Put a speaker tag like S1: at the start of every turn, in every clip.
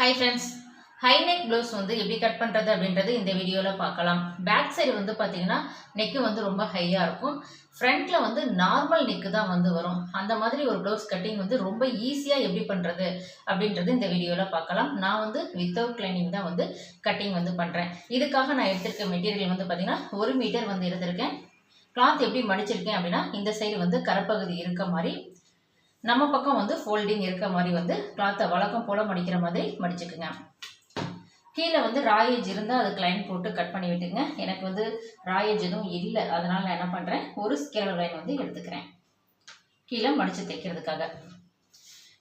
S1: Hi friends high neck blouse வந்து எப்படி cut பண்ணுறது அப்படின்றது இந்த வீடியோவில் பார்க்கலாம். பேக் சைடு வந்து பார்த்தீங்கன்னா நெக்கு வந்து ரொம்ப ஹையாக இருக்கும். ஃப்ரண்ட்டில் வந்து நார்மல் நெக்கு தான் வந்து வரும். அந்த மாதிரி ஒரு ப்ளவுஸ் கட்டிங் வந்து ரொம்ப ஈஸியாக எப்படி பண்ணுறது அப்படின்றது இந்த வீடியோவில் பார்க்கலாம். நான் வந்து வித்தவுட் கிளைனிங் தான் வந்து கட்டிங் வந்து பண்ணுறேன் இதுக்காக நான் எடுத்திருக்க மெட்டீரியல் வந்து பார்த்தீங்கன்னா ஒரு மீட்டர் வந்து எடுத்திருக்கேன். கிளாத் எப்படி மடிச்சிருக்கேன் அப்படின்னா இந்த சைடு வந்து கரப்பகுதி இருக்க மாதிரி நம்ம பக்கம் வந்து ஃபோல்டிங் இருக்க மாதிரி வந்து கிளாத்தை வழக்கம் போல் மடிக்கிற மாதிரி மடிச்சுக்குங்க. கீழே வந்து ராயேஜ் இருந்தால் அது கிளைன் போட்டு கட் பண்ணி விட்டுங்க. எனக்கு வந்து ராயேஜ் எதுவும் இல்லை. அதனால் நான் என்ன பண்ணுறேன் ஒரு ஸ்கேல் லைன் வந்து எடுத்துக்கிறேன். கீழே மடித்து தைக்கிறதுக்காக.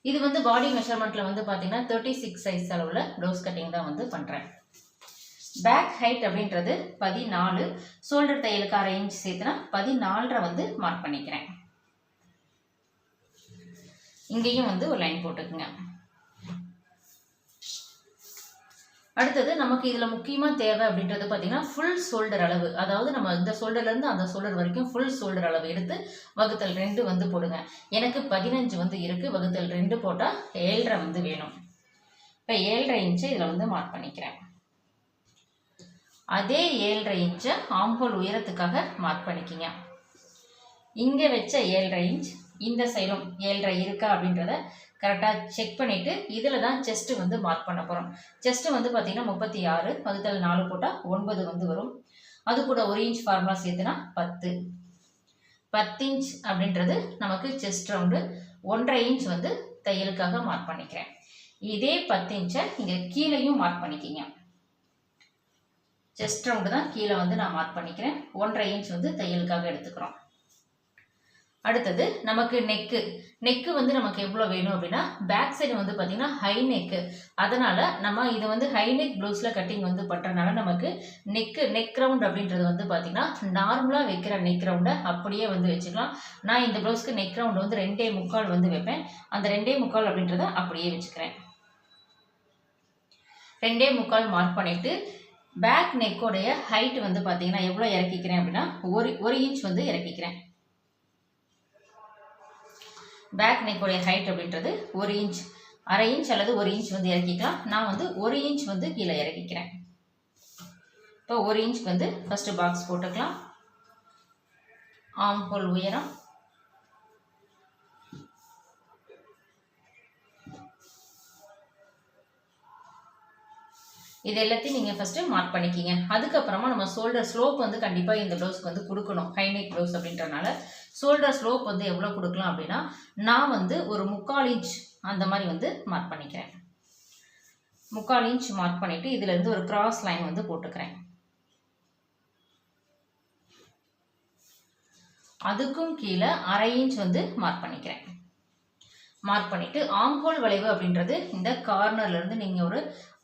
S1: இது வந்து பாடி மெஷர்மெண்ட்டில் வந்து பார்த்தீங்கன்னா தேர்ட்டி சிக்ஸ் சைஸ் அளவில் ப்ளவுஸ் கட்டிங் தான் வந்து பண்ணுறேன் பேக் ஹைட் அப்படின்றது பதினாலு. ஷோல்டர் தையலுக்கு அரை இன்ச் சேர்த்துனா பதினாலரை வந்து மார்க் பண்ணிக்கிறேன். இங்கேயும் வந்து ஒரு லைன் போட்டுக்குங்க. அடுத்தது நமக்கு இதில் முக்கியமாக தேவை அப்படின்றது பார்த்தீங்கன்னா ஃபுல் ஷோல்டர் அளவு. அதாவது நம்ம இந்த ஷோல்டர்லேருந்து அந்த ஷோல்டர் வரைக்கும் ஃபுல் ஷோல்டர் அளவு எடுத்து வகுத்தல் ரெண்டு வந்து போடுங்க. எனக்கு பதினஞ்சு வந்து இருக்குது வகுத்தல் ரெண்டு போட்டால் ஏழரை வந்து வேணும். இப்போ ஏழரை இன்ச்சு இதில் வந்து மார்க் பண்ணிக்கிறேன். அதே ஏழரை இன்ச்சை ஆம்போல் உயரத்துக்காக மார்க் பண்ணிக்கிங்க. இங்கே வச்ச ஏழரை இன்ச் இந்த சைடும் ஏழரை இருக்கா அப்படின்றத கரெக்டாக செக் பண்ணிவிட்டு இதில் தான் செஸ்ட்டு வந்து மார்க் பண்ண போகிறோம் செஸ்ட்டு வந்து பார்த்திங்கன்னா முப்பத்தி ஆறு வகுத்தல் நாலு போட்டால் ஒன்பது வந்து வரும். அது கூட ஒரு இன்ச் ஃபார்முலா சேர்த்துனா பத்து. பத்து இன்ச் அப்படின்றது நமக்கு செஸ்ட் ரவுண்டு ஒன்றரை இன்ச் வந்து தையலுக்காக மார்க் பண்ணிக்கிறேன். இதே பத்து இன்ச்சை இங்கே கீழேயும் மார்க் பண்ணிக்கிங்க. செஸ்ட் ரவுண்டு தான் கீழே வந்து நான் மார்க் பண்ணிக்கிறேன். ஒன்றரை இன்ச் வந்து தையலுக்காக எடுத்துக்கிறோம். அடுத்தது நமக்கு நெக்கு நெக்கு வந்து நமக்கு எவ்வளோ வேணும் அப்படின்னா பேக் சைடு வந்து பார்த்திங்கன்னா ஹை நெக்கு அதனால் நம்ம இது வந்து ஹை நெக் ப்ளவுஸில் கட்டிங் வந்து பண்ணுறதுனால நமக்கு நெக்கு நெக் ரவுண்ட் அப்படின்றது வந்து பார்த்திங்கன்னா நார்மலாக வைக்கிற நெக் ரவுண்டை அப்படியே வந்து வச்சுக்கலாம். நான் இந்த ப்ளவுஸ்க்கு நெக் ரவுண்ட் வந்து ரெண்டே முக்கால் வந்து வைப்பேன். அந்த ரெண்டே முக்கால் அப்படின்றத அப்படியே வச்சுக்கிறேன். ரெண்டே முக்கால் மார்க் பண்ணிவிட்டு பேக் நெக்கோடைய ஹைட் வந்து பார்த்தீங்கன்னா எவ்வளோ இறக்கிக்கிறேன் அப்படின்னா ஒரு ஒரு இன்ச் வந்து இறக்கிக்கிறேன். பேக் நெக்கோடைய ஹைட் அப்படின்றது ஒரு இன்ச் அரை இன்ச் அல்லது ஒரு இன்ச் வந்து இறக்கிக்கலாம். நான் வந்து ஒரு இன்ச் வந்து கீழே இறக்கிக்கிறேன். இப்போ ஒரு இன்ச்க்கு வந்து ஃபஸ்ட்டு பாக்ஸ் போட்டுக்கலாம். ஆம் ஹோல் உயரம். இது எல்லாத்தையும் நீங்கள் ஃபஸ்ட்டு மார்க் பண்ணிக்கிங்க. அதுக்கப்புறமா நம்ம ஷோல்டர் ஸ்லோப் வந்து கண்டிப்பாக இந்த ப்ளவுஸ்க்கு வந்து கொடுக்கணும். ஹைநெக் ப்ளவுஸ் அப்படின்றனால ஷோல்டர் ஸ்லோப் வந்து எவ்வளோ கொடுக்கலாம் அப்படின்னா நான் வந்து ஒரு முக்கால் இன்ச் அந்த மாதிரி வந்து மார்க் பண்ணிக்கிறேன். முக்கால் இன்ச் மார்க் பண்ணிவிட்டு இதுலேருந்து ஒரு கிராஸ் லைன் வந்து போட்டுக்கிறேன். அதுக்கும் கீழே அரை இன்ச் வந்து மார்க் பண்ணிக்கிறேன். மார்க் பண்ணிவிட்டு ஆங்கோல் வளைவு அப்படின்றது இந்த கார்னர்லேருந்து நீங்கள் ஒரு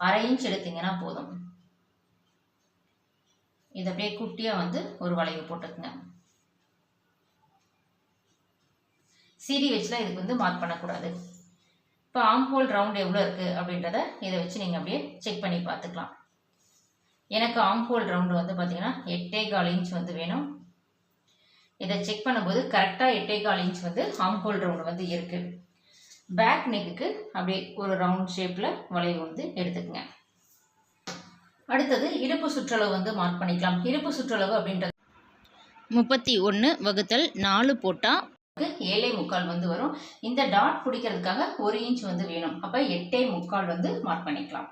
S1: அரை இன்ச் எடுத்தீங்கன்னா போதும். இதை அப்படியே குட்டியாக வந்து ஒரு வளைவு போட்டுக்குங்க. சிடி வச்சுலாம் இதுக்கு வந்து மார்க் பண்ணக்கூடாது. இப்போ ஆம்ஹோல் ரவுண்ட் எவ்வளோ இருக்குது அப்படின்றத இதை வச்சு நீங்கள் அப்படியே செக் பண்ணி பார்த்துக்கலாம். எனக்கு ஆம்ஹோல் ரவுண்டு வந்து பார்த்தீங்கன்னா எட்டே கால் இன்ச் வந்து வேணும். இதை செக் பண்ணும்போது கரெக்டாக எட்டே கால் இன்ச் வந்து ஆம்ஹோல் ரவுண்டு வந்து இருக்குது பேக் நெக்குக்கு அப்படியே ஒரு ரவுண்ட் ஷேப்பில் வளைவு வந்து எடுத்துக்கங்க. அடுத்தது இடுப்பு சுற்றளவு வந்து மார்க் பண்ணிக்கலாம். இடுப்பு சுற்றளவு அப்படின்றது முப்பத்தி ஒன்று வகுத்தல் நாலு போட்டால் ஏழே முக்கால் வந்து வரும். இந்த டாட் பிடிக்கிறதுக்காக ஒரு இன்ச் வந்து வேணும். அப்போ எட்டே முக்கால் வந்து மார்க் பண்ணிக்கலாம்.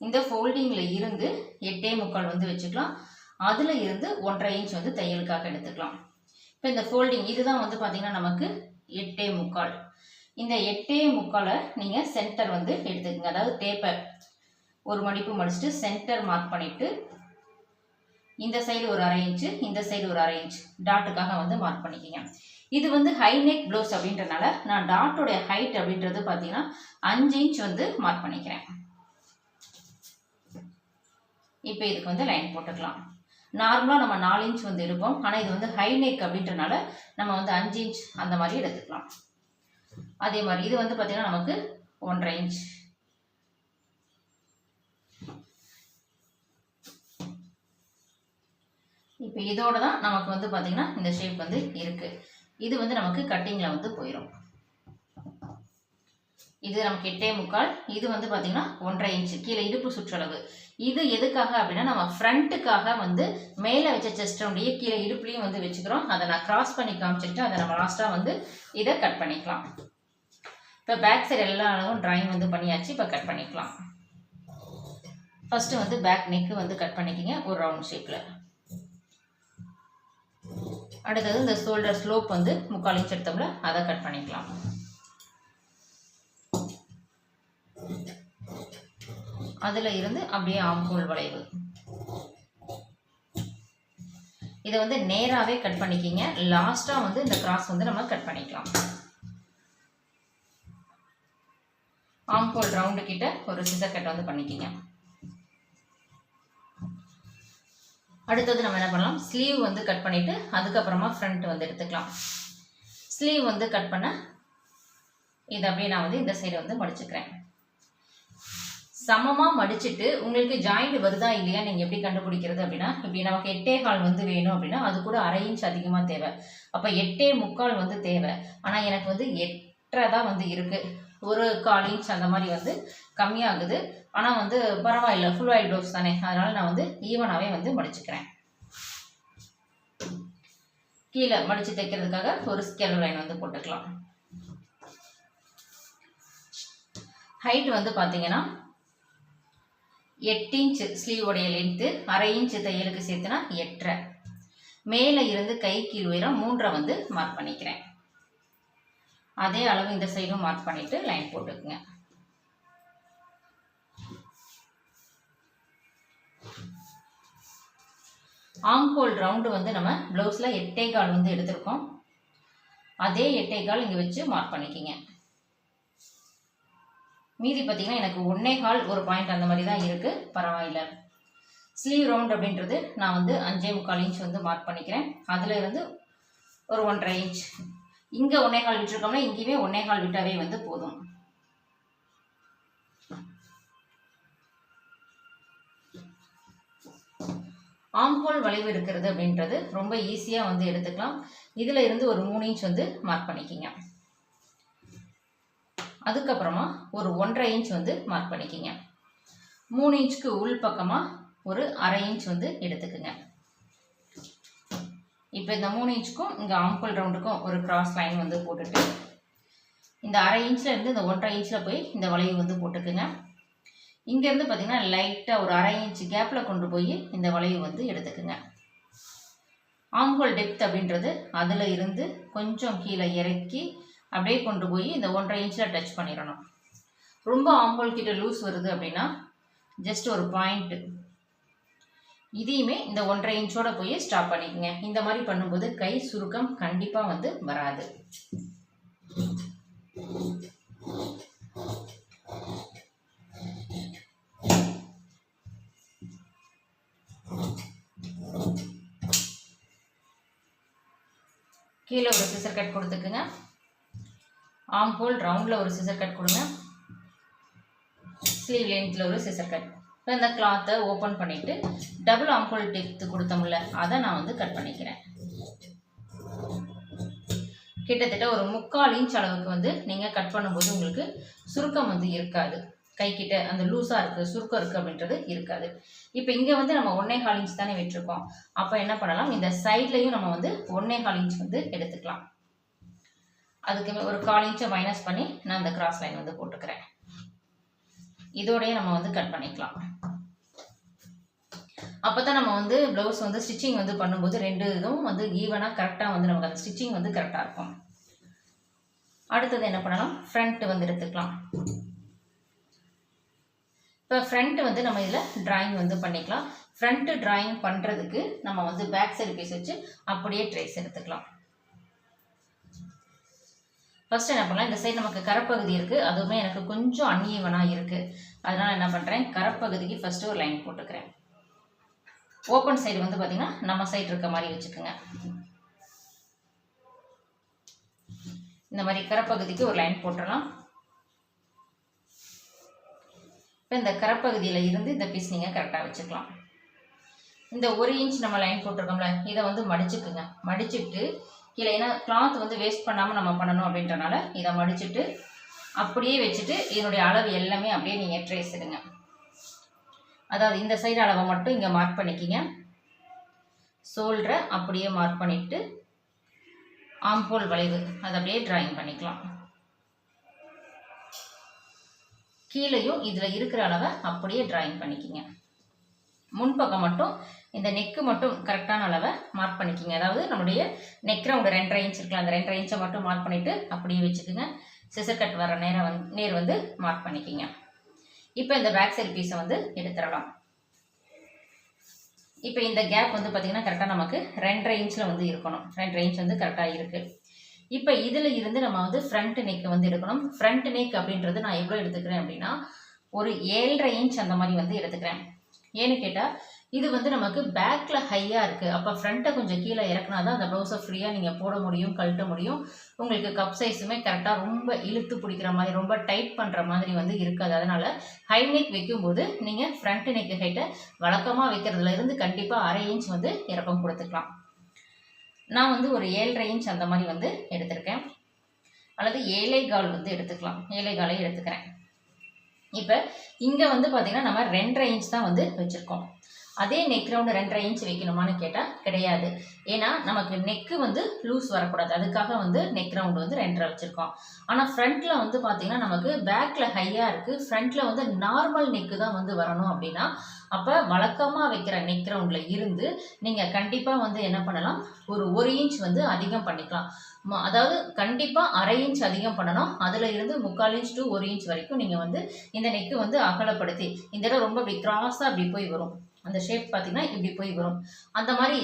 S1: இந்த ஃபோல்டிங்கில் இருந்து எட்டே முக்கால் வந்து வச்சுக்கலாம். அதில் இருந்து ஒன்றரை இன்ச் வந்து தையலுக்காக எடுத்துக்கலாம். இப்போ இந்த ஃபோல்டிங் இதுதான் வந்து பார்த்திங்கன்னா நமக்கு எட்டே முக்கால். இந்த எட்டே முக்காலை நீங்கள் சென்டர் வந்து எடுத்துக்கோங்க. அதாவது டேப்பை ஒரு மடிப்பு மடிச்சுட்டு சென்டர் மார்க் பண்ணிவிட்டு இந்த சைடு ஒரு அரை இன்ச்சு இந்த சைடு ஒரு அரை இன்ச் டாட்டுக்காக வந்து மார்க் பண்ணிக்கிங்க. இது வந்து ஹை நெக் ப்ளவுஸ் அப்படின்றனால நான் டாட்டோடைய ஹைட் அப்படின்றது பார்த்தீங்கன்னா அஞ்சு இன்ச் வந்து மார்க் பண்ணிக்கிறேன். இப்போ இதுக்கு வந்து லைன் போட்டுக்கலாம். நார்மலாக நம்ம நாலு இன்ச் வந்து எடுப்போம். ஆனால் இது வந்து ஹை நெக் அப்படின்றனால நம்ம வந்து அஞ்சு இன்ச் அந்த மாதிரி எடுத்துக்கலாம். அதே மாதிரி இது வந்து பார்த்திங்கன்னா நமக்கு ஒன்றரை இன்ச் இப்போ இதோட தான் நமக்கு வந்து பார்த்திங்கன்னா இந்த ஷேப் வந்து இருக்குது இது வந்து நமக்கு கட்டிங்கில் வந்து போயிடும் இது நமக்கு எட்டே முக்கால் இது வந்து பார்த்திங்கன்னா ஒன்றரை இன்ச்சு கீழே இடுப்பு சுற்றளவு. இது எதுக்காக அப்படின்னா நம்ம ஃப்ரண்ட்டுக்காக வந்து மேலே வச்ச செஸ்டனுடைய கீழே இடுப்புலையும் வந்து வச்சுக்கிறோம். அதை நான் கிராஸ் பண்ணி காமிச்சிட்டு அதை நம்ம லாஸ்ட்டாக வந்து இதை கட் பண்ணிக்கலாம். இப்போ பேக் சைடு எல்லா அளவும் ட்ராயிங் வந்து பண்ணியாச்சு இப்போ கட் பண்ணிக்கலாம். ஃபஸ்ட்டு வந்து பேக் நெக்கு வந்து கட் பண்ணிக்கிங்க ஒரு ரவுண்ட் ஷேப்பில் அடுத்தது இந்த ஷோல்டர் ஸ்லோப் வந்து முக்கால் இன்ச் எடுத்தோம்ல அதை கட் பண்ணிக்கலாம். அதில் இருந்து அப்படியே ஆம்கோல் வளைவு. இதை வந்து நேராகவே கட் பண்ணிக்கிங்க. லாஸ்ட்டாக வந்து இந்த கிராஸ் வந்து நம்ம கட் பண்ணிக்கலாம். ஆம்கோல் ரவுண்டு கிட்ட ஒரு சிசர் கட் வந்து பண்ணிக்கிங்க. அடுத்தது நம்ம என்ன பண்ணலாம்? ஸ்லீவ் வந்து கட் பண்ணிவிட்டு அதுக்கப்புறமா ஃப்ரண்ட் வந்து எடுத்துக்கலாம். ஸ்லீவ் வந்து கட் பண்ண இது அப்படியே நான் வந்து இந்த சைடு வந்து மடிச்சுக்கிறேன். சமமாக மடிச்சுட்டு உங்களுக்கு ஜாயிண்ட் வருதா இல்லையா நீங்கள் எப்படி கண்டுபிடிக்கிறது அப்படின்னா இப்படி நமக்கு எட்டே கால் வந்து வேணும் அப்படின்னா அது கூட அரை இன்ச் அதிகமாக தேவை. அப்போ எட்டே முக்கால் வந்து தேவை. ஆனால் எனக்கு வந்து எட்டரை தான் வந்து இருக்குது ஒரு கால் இன்ச் அந்த மாதிரி வந்து கம்மியாகுது. ஆனால் வந்து பரவாயில்ல ஃபுல் ஆயில் டோஸ் தானே. அதனால் நான் வந்து ஈவனாகவே வந்து மடிச்சுக்கிறேன். கீழே மடித்து தைக்கிறதுக்காக ஒரு ஸ்கேல் லைன் வந்து போட்டுக்கலாம். ஹைட் வந்து பார்த்தீங்கன்னா எட்டு இன்ச் ஸ்லீவோடைய லென்த்து அரை இன்ச்சு தையலுக்கு சேர்த்துனா எட்டரை. மேலே இருந்து கை கீழ் உயரம் மூன்றரை வந்து மார்க் பண்ணிக்கிறேன். அதே அளவு இந்த சைடும் மார்க் பண்ணிவிட்டு லைன் போட்டுக்குங்க. ஆம்கோல் ரவுண்டு வந்து நம்ம ப்ளவுஸில் எட்டே கால் வந்து எடுத்திருக்கோம். அதே எட்டே கால் இங்கே வச்சு மார்க் பண்ணிக்கிங்க. மீதி பார்த்தீங்கன்னா எனக்கு ஒன்னே கால் ஒரு பாயிண்ட் அந்த மாதிரி தான் இருக்குது பரவாயில்ல. ஸ்லீவ் ரவுண்ட் அப்படின்றது நான் வந்து அஞ்சே முக்கால் இன்ச் வந்து மார்க் பண்ணிக்கிறேன். அதில் இருந்து ஒரு ஒன்றரை இன்ச் இங்கே ஒன்னே கால் விட்டுருக்கோம்னா இங்கேயுமே ஒன்னே கால் விட்டாவே வந்து போதும். ஆம்ஹோல் வளைவு இருக்கிறது அப்படின்றது ரொம்ப ஈஸியாக வந்து எடுத்துக்கலாம். இதில் இருந்து ஒரு மூணு இன்ச் வந்து மார்க் பண்ணிக்கிங்க. அதுக்கப்புறமா ஒரு ஒன்றரை இன்ச் வந்து மார்க் பண்ணிக்கிங்க. மூணு இன்ச்சுக்கு உள் பக்கமாக ஒரு அரை இன்ச் வந்து எடுத்துக்குங்க. இப்போ இந்த மூணு இன்ச்சுக்கும் இங்கே ஆம்பல் ரவுண்டுக்கும் ஒரு கிராஸ் லைன் வந்து போட்டுட்டு இந்த அரை இன்ச்சில் இருந்து இந்த ஒன்றரை இன்ச்சில் போய் இந்த வளைவு வந்து போட்டுக்குங்க. இங்கேருந்து பார்த்தீங்கன்னா லைட்டாக ஒரு அரை இன்ச் கேப்பில் கொண்டு போய் இந்த வளைவு வந்து எடுத்துக்குங்க. ஆம்ஹோல் டெப்த் அப்படின்றது அதில் இருந்து கொஞ்சம் கீழே இறக்கி அப்படியே கொண்டு போய் இந்த ஒன்றரை இன்ச்சில் டச் பண்ணிடணும். ரொம்ப ஆம்ஹோல் கிட்ட லூஸ் வருது அப்படின்னா ஜஸ்ட் ஒரு பாயிண்ட்டு இதையுமே இந்த ஒன்றரை இன்ச்சோட போய் ஸ்டாப் பண்ணிக்கோங்க. இந்த மாதிரி பண்ணும்போது கை சுருக்கம் கண்டிப்பாக வந்து வராது. கீழே ஒரு சிசர் கட் கொடுத்துக்குங்க. ஆம் ஹோல் ரவுண்டில் ஒரு சிசர் கட் கொடுங்க. ஸ்லீவ் லென்த்தில் ஒரு சிசர் கட் இப்போ இந்த கிளாத்தை ஓப்பன் பண்ணிவிட்டு டபுள் ஆம்ஹோல் டெப்த்து கொடுத்தோம்ல அதை நான் வந்து கட் பண்ணிக்கிறேன். கிட்டத்தட்ட ஒரு முக்கால் இன்ச் அளவுக்கு வந்து நீங்கள் கட் பண்ணும்போது உங்களுக்கு சுருக்கம் வந்து இருக்காது. கைக்கிட்ட அந்த லூஸாக இருக்குது சுருக்கம் இருக்குது அப்படின்றது இருக்காது. இப்போ இங்கே வந்து நம்ம ஒன்னே கால் இன்ச் தானே விட்டுருக்கோம். அப்போ என்ன பண்ணலாம்? இந்த சைட்லையும் நம்ம வந்து ஒன்னே கால் இன்ச் வந்து எடுத்துக்கலாம். அதுக்கு ஒரு கால் இன்ச்சை மைனஸ் பண்ணி நான் அந்த கிராஸ் லைன் வந்து போட்டுக்கிறேன். இதோடய நம்ம வந்து கட் பண்ணிக்கலாம். அப்போ தான் நம்ம வந்து ப்ளவுஸ் வந்து ஸ்டிச்சிங் வந்து பண்ணும்போது ரெண்டு இதுவும் வந்து ஈவனாக கரெக்டாக வந்து நமக்கு அந்த ஸ்டிச்சிங் வந்து கரெக்டாக இருக்கும். அடுத்தது என்ன பண்ணலாம்? ஃப்ரண்ட் வந்து எடுத்துக்கலாம். இப்போ ஃப்ரண்ட்டு வந்து நம்ம இதில் ட்ராயிங் வந்து பண்ணிக்கலாம். ஃப்ரண்ட்டு ட்ராயிங் பண்ணுறதுக்கு நம்ம வந்து பேக் சைடு பீஸ் வச்சு அப்படியே ட்ரேஸ் எடுத்துக்கலாம். ஃபஸ்ட் என்ன பண்ணலாம்? இந்த சைடு நமக்கு கரப்பகுதி இருக்குது அதுவுமே எனக்கு கொஞ்சம் அன்ஈவனாக இருக்குது அதனால் என்ன பண்ணுறேன் கரப்பகுதிக்கு ஃபஸ்ட்டு ஒரு லைன் போட்டுக்கிறேன். ஓப்பன் சைடு வந்து பார்த்திங்கன்னா நம்ம சைடு இருக்க மாதிரி வச்சுக்கோங்க. இந்த மாதிரி கரப்பகுதிக்கு ஒரு லைன் போட்டுடலாம் இப்போ இந்த கரப்பகுதியில் இருந்து இந்த பீஸ் நீங்கள் கரெக்டாக வச்சுக்கலாம். இந்த ஒரு இன்ச் நம்ம லைன் போட்டிருக்கோம்ல இதை வந்து மடிச்சுக்குங்க. மடிச்சுட்டு கீழே ஏன்னா கிளாத் வந்து வேஸ்ட் பண்ணாமல் நம்ம பண்ணணும் அப்படின்றனால இதை மடிச்சுட்டு அப்படியே வச்சுட்டு இதனுடைய அளவு எல்லாமே அப்படியே நீங்கள் ட்ரேஸ் எடுங்க. அதாவது இந்த சைடு அளவை மட்டும் இங்கே மார்க் பண்ணிக்கிங்க. சோல்டரை அப்படியே மார்க் பண்ணிவிட்டு ஆம்போல் வளைவு அதை அப்படியே ட்ராயிங் பண்ணிக்கலாம். கீழேயும் இதில் இருக்கிற அளவை அப்படியே ட்ராயிங் பண்ணிக்கிங்க. முன்பக்கம் மட்டும் இந்த நெக்கு மட்டும் கரெக்டான அளவை மார்க் பண்ணிக்கிங்க. அதாவது நம்முடைய நெக் ரவுண்டு ரெண்டரை இன்ச் இருக்கலாம் அந்த ரெண்டரை இன்ச்சை மட்டும் மார்க் பண்ணிவிட்டு அப்படியே வச்சுக்கோங்க. சிசர் கட் வர நேரம் வந்து நேர் வந்து மார்க் பண்ணிக்கிங்க. இப்போ இந்த பேக் சைடு பீஸை வந்து எடுத்துடலாம். இப்போ இந்த கேப் வந்து பார்த்திங்கன்னா கரெக்டாக நமக்கு ரெண்டரை இன்ச்சில் வந்து இருக்கணும். ரெண்டரை இன்ச் வந்து கரெக்டாக இருக்குது இப்போ இதில் இருந்து நம்ம வந்து ஃப்ரண்ட் நெக் வந்து எடுக்கணும். ஃப்ரண்ட் நெக் அப்படின்றது நான் எவ்வளோ எடுத்துக்கிறேன் அப்படின்னா ஒரு ஏழரை இன்ச் அந்த மாதிரி வந்து எடுத்துக்கிறேன். ஏன்னு கேட்டால் இது வந்து நமக்கு பேக்கில் ஹையாக இருக்குது அப்போ ஃப்ரண்ட்டை கொஞ்சம் கீழே இறக்குனா தான் அந்த ப்ளவுஸை ஃப்ரீயாக நீங்கள் போட முடியும் கழட்ட முடியும். உங்களுக்கு கப் சைஸுமே கரெக்டாக ரொம்ப இழுத்து பிடிக்கிற மாதிரி ரொம்ப டைட் பண்ணுற மாதிரி வந்து இருக்காது. அதனால் ஹை நெக் வைக்கும்போது நீங்கள் ஃப்ரண்ட் நெக் ஹைட்டை வழக்கமாக வைக்கிறதுல இருந்து கண்டிப்பாக அரை இன்ச் வந்து இறக்கம் கொடுத்துக்கலாம். நான் வந்து ஒரு ஏழரை இன்ச் அந்த மாதிரி வந்து எடுத்திருக்கேன். அல்லது ஏழை கால் வந்து எடுத்துக்கலாம். ஏழை காலை எடுத்துக்கிறேன். இப்போ இங்கே வந்து பார்த்திங்கன்னா நம்ம ரெண்டரை இன்ச் தான் வந்து வச்சுருக்கோம். அதே நெக் ரவுண்டு ரெண்டரை இன்ச் வைக்கணுமான்னு கேட்டால் கிடையாது. ஏன்னா நமக்கு நெக்கு வந்து லூஸ் வரக்கூடாது. அதுக்காக வந்து நெக் ரவுண்டு வந்து ரெண்டரை வச்சுருக்கோம். ஆனால் ஃப்ரண்ட்டில் வந்து பார்த்திங்கன்னா நமக்கு பேக்கில் ஹையாக இருக்குது ஃப்ரண்ட்டில் வந்து நார்மல் நெக்கு தான் வந்து வரணும் அப்படின்னா அப்போ வழக்கமாக வைக்கிற நெக் ரவுண்டில் இருந்து நீங்கள் கண்டிப்பாக வந்து என்ன பண்ணலாம்? ஒரு ஒரு இன்ச் வந்து அதிகம் பண்ணிக்கலாம். அதாவது கண்டிப்பாக அரை இன்ச் அதிகம் பண்ணணும். அதில் இருந்து முக்கால் இன்ச் டு ஒரு இன்ச் வரைக்கும் நீங்கள் வந்து இந்த நெக்கு வந்து அகலப்படுத்தி இந்த இடம் ரொம்ப அப்படி கிராஸாக அப்படி போய் வரும். அந்த ஷேப் பார்த்தீங்கன்னா இப்படி போய் வரும். அந்த மாதிரி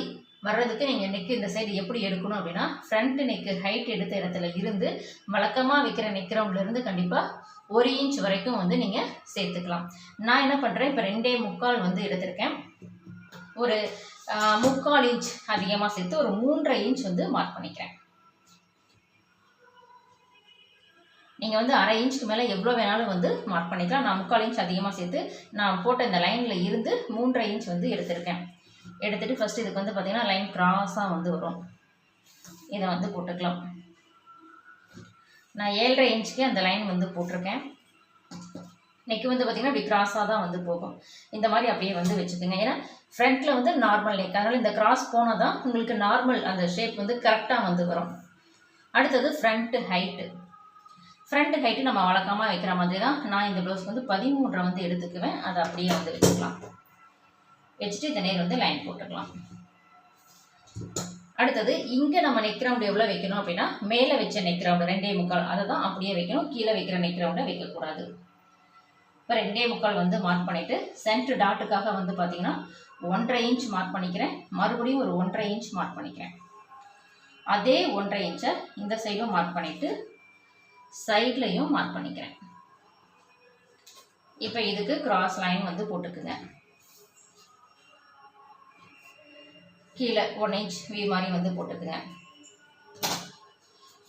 S1: வர்றதுக்கு நீங்கள் நெக்கு இந்த சைடு எப்படி எடுக்கணும் அப்படின்னா ஃப்ரண்ட் நெக்கு ஹைட் எடுத்த இடத்துல இருந்து வழக்கமாக வைக்கிற நெக் கண்டிப்பாக ஒரு இன்ச் வரைக்கும் வந்து நீங்கள் சேர்த்துக்கலாம். நான் என்ன பண்ணுறேன் இப்போ ரெண்டே முக்கால் வந்து எடுத்திருக்கேன். ஒரு முக்கால் இன்ச் அதிகமாக சேர்த்து ஒரு மூன்றரை இன்ச் வந்து மார்க் பண்ணிக்கிறேன். நீங்கள் வந்து அரை இன்ச்சுக்கு மேலே எவ்வளோ வேணாலும் வந்து மார்க் பண்ணிக்கலாம். நான் முக்கால் இன்ச் அதிகமாக சேர்த்து நான் போட்ட இந்த லைனில் இருந்து மூன்றரை இன்ச் வந்து எடுத்திருக்கேன். எடுத்துகிட்டு ஃபஸ்ட்டு இதுக்கு வந்து பார்த்திங்கன்னா லைன் கிராஸாக வந்து வரும். இதை வந்து போட்டுக்கலாம். நான் ஏழரை இன்ச்சுக்கு அந்த லைன் வந்து போட்டிருக்கேன். நெக்கு வந்து பார்த்திங்கன்னா இப்படி கிராஸாக தான் வந்து போகும். இந்த மாதிரி அப்படியே வந்து வச்சுக்கோங்க. ஏன்னா ஃப்ரண்ட்டில் வந்து நார்மல் நெக் அதனால் இந்த கிராஸ் போனால் தான் உங்களுக்கு நார்மல் அந்த ஷேப் வந்து கரெக்டாக வந்து வரும். அடுத்தது ஃப்ரண்ட்டு ஹைட்டு ஃப்ரண்ட் ஹைட்டு நம்ம வழக்கமாக வைக்கிற மாதிரி தான் நான் இந்த ப்ளவுஸ்க்கு வந்து பதிமூன்றை வந்து எடுத்துக்குவேன். அதை அப்படியே வந்து வச்சுக்கலாம். வச்சுட்டு இந்த நேர் வந்து லைன் போட்டுக்கலாம். அடுத்தது இங்கே நம்ம நெக் ரவுண்டு எவ்வளோ வைக்கணும் அப்படின்னா மேலே வச்ச நெக் ரவுண்டு ரெண்டே முக்கால் அதை தான் அப்படியே வைக்கணும். கீழே வைக்கிற நெக் ரவுண்டை வைக்கக்கூடாது. இப்போ ரெண்டே முக்கால் வந்து மார்க் பண்ணிவிட்டு சென்ட்ரு டாட்டுக்காக வந்து பார்த்தீங்கன்னா ஒன்றரை இன்ச் மார்க் பண்ணிக்கிறேன். மறுபடியும் ஒரு ஒன்றரை இன்ச் மார்க் பண்ணிக்கிறேன். அதே ஒன்றரை இன்ச்சை இந்த சைடும் மார்க் பண்ணிவிட்டு சைட்லையும் மார்க் பண்ணிக்கிறேன். இப்போ இதுக்கு கிராஸ் லைன் வந்து போட்டுக்குங்க. கீழே ஒன் இன்ச் வி மாதிரி வந்து போட்டுக்குங்க.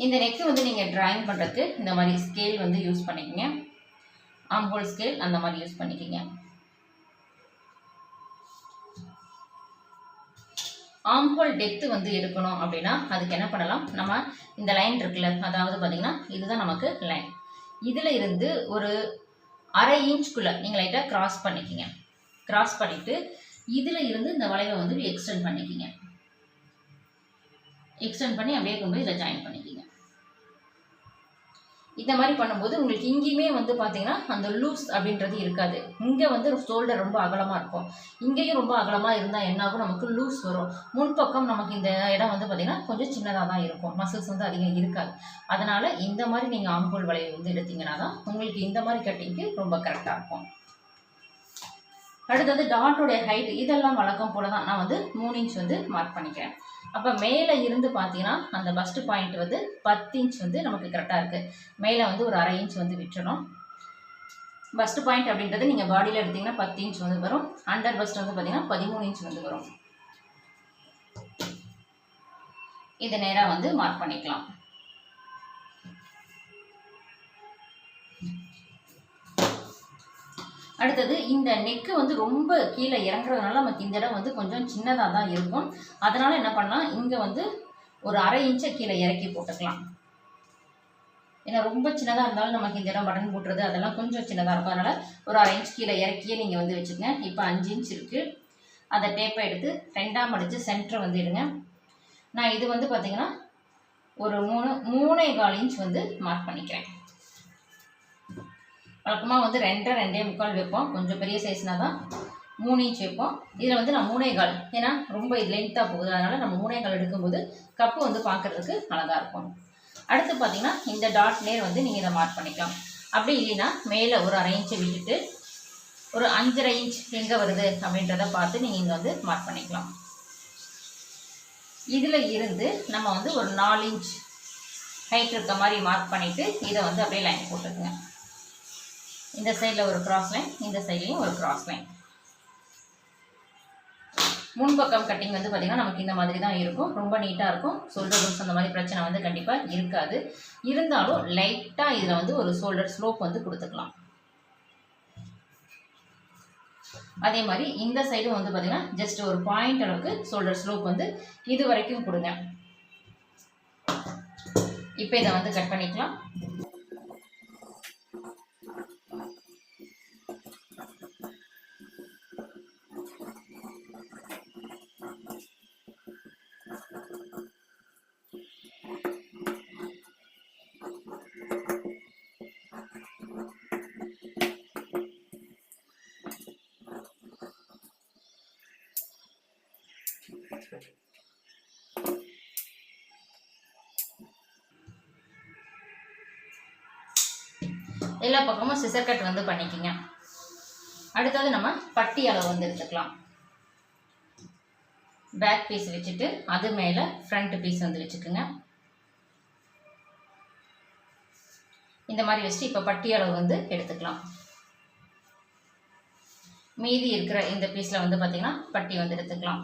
S1: இந்த நெக்கு வந்து நீங்கள் ட்ராயிங் பண்ணுறதுக்கு இந்த மாதிரி ஸ்கேல் வந்து யூஸ் பண்ணிக்கோங்க. ஆம்போல் ஸ்கேல் அந்த மாதிரி யூஸ் பண்ணிக்கோங்க. ஆம்போல் டெப்த்து வந்து எடுக்கணும் அப்படின்னா அதுக்கு என்ன பண்ணலாம்? நம்ம இந்த லைன் இருக்குல்ல அதாவது பார்த்தீங்கன்னா இதுதான் நமக்கு லைன் இதில் இருந்து ஒரு அரை இன்ச்குள்ளே நீங்கள் லைட்டாக கிராஸ் பண்ணிக்கிங்க. கிராஸ் பண்ணிவிட்டு இதில் இருந்து இந்த வளைவை வந்து எக்ஸ்டெண்ட் பண்ணிக்கிங்க. எக்ஸ்டெண்ட் பண்ணி அப்படியே கொண்டு போய் இதில் ஜாயின் பண்ணிக்கிங்க. இந்த மாதிரி பண்ணும்போது உங்களுக்கு இங்கேயுமே வந்து பார்த்தீங்கன்னா அந்த லூஸ் அப்படின்றது இருக்காது. இங்கே வந்து ஷோல்டர் ரொம்ப அகலமாக இருக்கும். இங்கேயும் ரொம்ப அகலமாக இருந்தால் என்னாகும் நமக்கு லூஸ் வரும். முன்பக்கம் நமக்கு இந்த இடம் வந்து பார்த்திங்கன்னா கொஞ்சம் சின்னதாக தான் இருக்கும். மசில்ஸ் வந்து அதிகம் இருக்காது. அதனால் இந்த மாதிரி நீங்கள் ஆம்பூல் வளைவு வந்து எடுத்தீங்கன்னா தான் உங்களுக்கு இந்த மாதிரி கட்டிங்க்கு ரொம்ப கரெக்டாக இருக்கும். அடுத்தது டாட்டோடைய ஹைட் இதெல்லாம் வழக்கம் போல தான் நான் வந்து மூணு இன்ச் வந்து மார்க் பண்ணிக்கிறேன். அப்போ மேலே இருந்து பார்த்தீங்கன்னா அந்த ஃபஸ்ட்டு பாயிண்ட் வந்து பத்து இன்ச் வந்து நமக்கு கரெக்டாக இருக்குது மேலே வந்து ஒரு அரை இன்ச் வந்து விட்டுறணும். பஸ்ட் பாயிண்ட் அப்படின்றது நீங்கள் பாடியில் எடுத்தீங்கன்னா பத்து இன்ச் வந்து வரும். அண்டர் பஸ்ட் வந்து பார்த்தீங்கன்னா பதிமூணு இன்ச் வந்து வரும். இது நேராக வந்து மார்க் பண்ணிக்கலாம். அடுத்தது இந்த நெக்கு வந்து ரொம்ப கீழே இறங்குறதுனால நமக்கு இந்த இடம் வந்து கொஞ்சம் சின்னதாக தான் இருக்கும். அதனால் என்ன பண்ணலாம் இங்கே வந்து ஒரு அரை இன்ச்சை கீழே இறக்கி போட்டுக்கலாம். ஏன்னா ரொம்ப சின்னதாக இருந்தாலும் நமக்கு இந்த இடம் பட்டன் போட்டுறது அதெல்லாம் கொஞ்சம் சின்னதாக இருக்கும். அதனால் ஒரு அரை இன்ச் கீழே இறக்கியே நீங்கள் வந்து வச்சுக்கங்க. இப்போ அஞ்சு இன்ச் இருக்குது அதை டேப்பை எடுத்து ரெண்டாம் அடித்து சென்டரை வந்து இடுங்க. நான் இது வந்து பார்த்திங்கன்னா ஒரு மூணு மூணே கால் இன்ச் வந்து மார்க் பண்ணிக்கிறேன். வழக்கமாக வந்து ரெண்டரை ரெண்டே முக்கால் வைப்போம். கொஞ்சம் பெரிய சைஸ்னால் தான் மூணு இன்ச் வைப்போம். இதில் வந்து நான் மூணே கால். ஏன்னா ரொம்ப இது லென்த்தாக போகுது. அதனால் நம்ம மூணே கால் எடுக்கும்போது கப்பு வந்து பார்க்குறதுக்கு அழகாக இருக்கும். அடுத்து பார்த்தீங்கன்னா இந்த டாட் நேர் வந்து நீங்கள் இதை மார்க் பண்ணிக்கலாம். அப்படி இல்லைன்னா மேலே ஒரு அரை இன்ச்சை விட்டுட்டு ஒரு அஞ்சரை இன்ச் எங்கே வருது அப்படின்றத பார்த்து நீங்கள் இங்கே வந்து மார்க் பண்ணிக்கலாம். இதில் இருந்து நம்ம வந்து ஒரு நாலு இன்ச் ஹைட் இருக்க மாதிரி மார்க் பண்ணிவிட்டு இதை வந்து அப்படியே லைன் போட்டுக்குங்க. இந்த சைடில் ஒரு கிராஸ் லைன் இந்த சைட்லேயும் ஒரு கிராஸ் லைன் முன்பக்கம் கட்டிங் வந்து பார்த்திங்கன்னா நமக்கு இந்த மாதிரி தான் இருக்கும். ரொம்ப நீட்டாக இருக்கும். ஷோல்டர் ரூம்ஸ் அந்த மாதிரி பிரச்சனை வந்து கண்டிப்பாக இருக்காது. இருந்தாலும் லைட்டாக இதில் வந்து ஒரு ஷோல்டர் ஸ்லோப் வந்து கொடுத்துக்கலாம். அதே மாதிரி இந்த சைடும் வந்து பார்த்திங்கன்னா ஜஸ்ட் ஒரு பாயிண்ட் அளவுக்கு ஷோல்டர் ஸ்லோப் வந்து இது வரைக்கும் கொடுங்க. இப்போ இதை வந்து கட் பண்ணிக்கலாம். எல்லா பக்கமும் சிசர் கட் வந்து பண்ணிக்கோங்க. அடுத்தது நம்ம பட்டி அளவு வந்து எடுத்துக்கலாம். பேக் பீஸ் வச்சுட்டு அது மேலே ஃப்ரண்ட் பீஸ் வந்து வச்சுக்கோங்க. இந்த மாதிரி வச்சுட்டு இப்போ பட்டி அளவு வந்து எடுத்துக்கலாம். மீதி இருக்கிற இந்த பீஸில் வந்து பார்த்திங்கன்னா பட்டி வந்து எடுத்துக்கலாம்.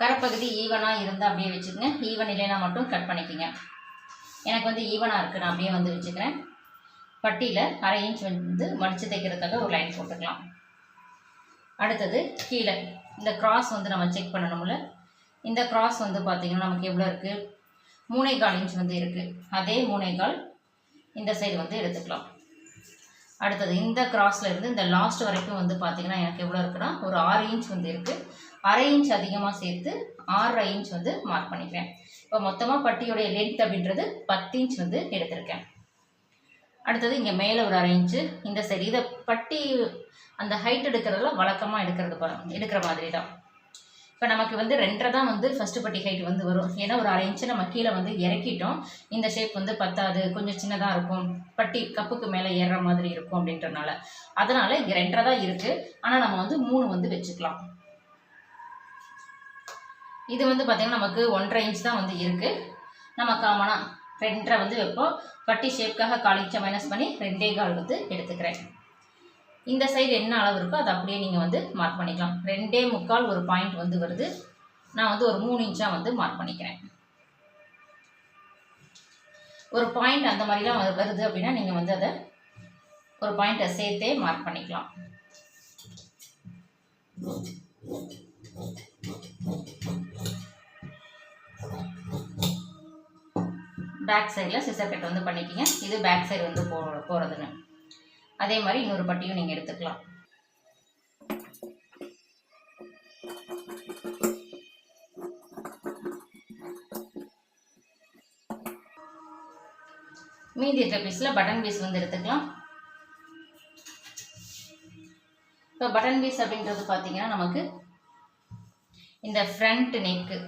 S1: கரைப்பகுதி ஈவனாக இருந்தால் அப்படியே வச்சுக்கோங்க. ஈவன் இல்லைன்னா மட்டும் கட் பண்ணிக்கோங்க. எனக்கு வந்து ஈவனாக இருக்குது நான் அப்படியே வந்து வச்சுக்கிறேன். பட்டியில் அரை இன்ச் வந்து மடித்து தைக்கிறதுக்காக ஒரு லைன் போட்டுக்கலாம். அடுத்தது கீழே. இந்த கிராஸ் வந்து நம்ம செக் பண்ணணும்ல. இந்த கிராஸ் வந்து பார்த்திங்கன்னா நமக்கு எவ்வளோ இருக்குது மூணே கால் இன்ச் வந்து இருக்குது அதே மூணே கால் இந்த சைடு வந்து எடுத்துக்கலாம். அடுத்தது இந்த கிராஸில் இருந்து இந்த லாஸ்ட் வரைக்கும் வந்து பார்த்திங்கன்னா எனக்கு எவ்வளோ இருக்குன்னா ஒரு ஆறு இன்ச் வந்து இருக்குது அரை இன்ச் அதிகமாக சேர்த்து ஆறரை இன்ச் வந்து மார்க் பண்ணிக்கிறேன். இப்போ மொத்தமாக பட்டியோடைய லென்த் அப்படின்றது பத்து இன்ச் வந்து எடுத்திருக்கேன். அடுத்தது இங்கே மேலே ஒரு அரை இன்ச்சு இந்த சைடு இதை பட்டி அந்த ஹைட் எடுக்கிறதுல வழக்கமாக எடுக்கிறது எடுக்கிற மாதிரி தான் இப்போ நமக்கு வந்து ரெண்டரை தான் வந்து ஃபஸ்ட்டு பட்டி ஹைட் வந்து வரும். ஏன்னா ஒரு அரை இன்ச்சு நம்ம கீழே வந்து இறக்கிட்டோம். இந்த ஷேப் வந்து பத்தாது கொஞ்சம் சின்னதாக இருக்கும். பட்டி கப்புக்கு மேலே ஏறுற மாதிரி இருக்கும் அப்படின்றனால அதனால் இங்கே ரெண்டரை தான் இருக்குது ஆனால் நம்ம வந்து மூணு வந்து வச்சுக்கலாம். இது வந்து பார்த்திங்கன்னா நமக்கு ஒன்றரை இன்ச் தான் வந்து இருக்குது நம்ம காமனாக ரெண்டரை வந்து வைப்போம். பட்டி ஷேப்க்காக கால் இன்ச்சை மைனஸ் பண்ணி ரெண்டே கால் வந்து எடுத்துக்கிறேன். இந்த சைடு என்ன அளவு இருக்கோ அதை அப்படியே நீங்கள் வந்து மார்க் பண்ணிக்கலாம். ரெண்டே முக்கால் ஒரு பாயிண்ட் வந்து வருது. நான் வந்து ஒரு மூணு இன்ச்சாக வந்து மார்க் பண்ணிக்கிறேன். ஒரு பாயிண்ட் அந்த மாதிரிலாம் வருது அப்படின்னா நீங்கள் வந்து அதை ஒரு பாயிண்ட்டை சேர்த்தே மார்க் பண்ணிக்கலாம். பேக் சைடில் சிசர் கட் வந்து பண்ணிக்கிங்க இது பேக் சைடு வந்து போ போகிறதுன்னு அதே மாதிரி இன்னொரு பட்டியும் நீங்கள் எடுத்துக்கலாம். மீதி இருக்க பீஸில் பட்டன் பீஸ் வந்து எடுத்துக்கலாம். இப்போ பட்டன் பீஸ் அப்படின்றது பார்த்தீங்கன்னா நமக்கு இந்த ஃப்ரண்ட் நெக்கு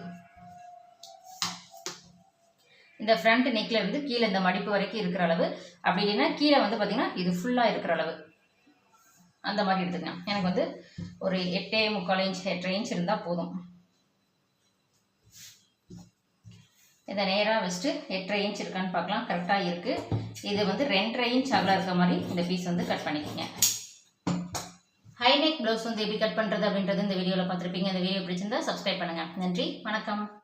S1: இந்த ஃப்ரண்ட் நெக்கில் இருந்து கீழே இந்த மடிப்பு வரைக்கும் இருக்கிற அளவு. அப்படி இல்லைன்னா கீழே வந்து பார்த்திங்கன்னா இது ஃபுல்லாக இருக்கிற அளவு. அந்த மாதிரி எடுத்துக்கலாம். எனக்கு வந்து ஒரு எட்டே முக்கால் இன்ச் எட்டரை இன்ச் இருந்தால் போதும். இதை நேராக வச்சுட்டு எட்டரை இன்ச் இருக்கான்னு பார்க்கலாம். கரெக்டாக இருக்குது இது வந்து ரெண்டரை இன்ச் அகலம் இருக்க மாதிரி இந்த பீஸ் வந்து கட் பண்ணிக்கோங்க. ஹை நெக் ப்ளவுஸ் வந்து எப்படி கட் பண்ணுறது அப்படின்றது இந்த வீடியோவில் பார்த்துருப்பீங்க. இந்த வீடியோ பிடிச்சிருந்தா சப்ஸ்கிரைப் பண்ணுங்கள் நன்றி. வணக்கம்.